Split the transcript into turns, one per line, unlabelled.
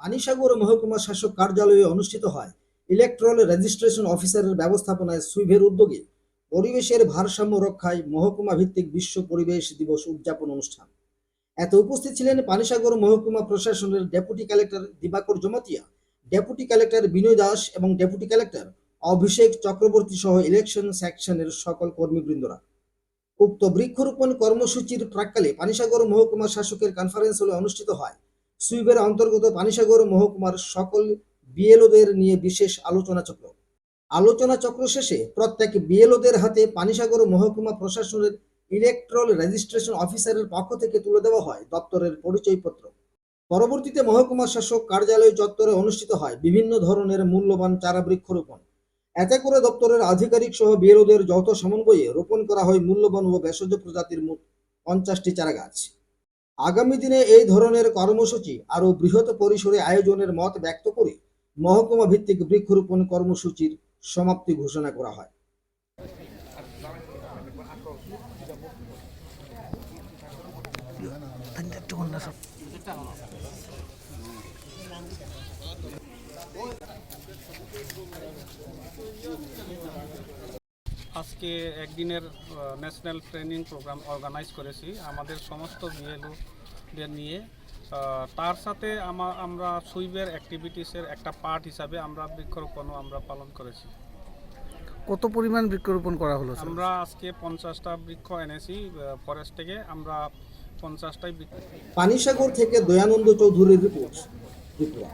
পানিসাগর মহকুমা শাসক কার্যালয়ে অনুষ্ঠিত হয়। ইলেকট্রল রেজিস্ট্রেশন অফিসারের ব্যবস্থাপনায় সুইভের উদ্যোগে পরিবেশের ভারসাম্য রক্ষায় মহকুমা ভিত্তিক বিশ্ব পরিবেশ দিবস উদযাপন অনুষ্ঠান। এতে উপস্থিত ছিলেন পানিসাগর মহকুমা প্রশাসনের deputy collector Dibakar Jamatia, deputy collector Binoy Das এবং ডেপুটি কালেক্টর অভিষেক চক্রবর্তী সহ ইলেকশন সেকশনের সকল কর্মীবৃন্দরা। উক্ত বৃক্ষরোপণ কর্মসূচির প্রাক্কালে পানিসাগর মহকুমা শাসকের কনফারেন্স হলে অনুষ্ঠিত হয়। সুইবের অন্তর্গত পানিসাগর মহকুমার সকল বিএলওদের নিয়ে বিশেষ আলোচনা চক্র। আলোচনা চক্র শেষে প্রত্যেক বিএলওদের হাতে পানিসাগর মহকুমা প্রশাসনের ইলেকট্রল রেজিস্ট্রেশন অফিসারের পক্ষ থেকে তুলে দেওয়া হয় দপ্তরের পরিচয়পত্র। পরবর্তীতে মহকুমা শাসক কার্যালয় চত্বরে অনুষ্ঠিত হয় বিভিন্ন ধরনের মূল্যবান চারা বৃক্ষরোপণ এতে করে দপ্তরের আধিকারিক সহ বিএলওদের যৌথ সমন্বয়ে রোপণ করা হয় মূল্যবান ও ভেষজ প্রজাতির মোট পঞ্চাশটি চারা গাছ আগামী দিনে এই ধরনের কর্মসূচি আরও বৃহৎ পরিসরে আয়োজনের মত ব্যক্ত করে মহকুমা ভিত্তিক বৃক্ষরোপণ কর্মসূচির সমাপ্তি ঘোষণা করা হয়।
আজকে একদিনের ন্যাশনাল ট্রেনিং প্রোগ্রাম অর্গানাইজ করেছি। আমাদের সমস্ত বিএলওদের নিয়ে তার সাথে আমা- আমরা সুইবের অ্যাক্টিভিটিসের একটা পার্ট হিসাবে আমরা বৃক্ষরোপণও আমরা পালন করেছি।
কত পরিমাণ বৃক্ষরোপণ করা হলো
আমরা আজকে পঞ্চাশটা বৃক্ষ এনেছি ফরেস্ট থেকে। আমরা পঞ্চাশটাই বৃক্ষ
পানিসাগর থেকে দয়ানন্দ চৌধুরীর রিপোর্ট ত্রিপুরা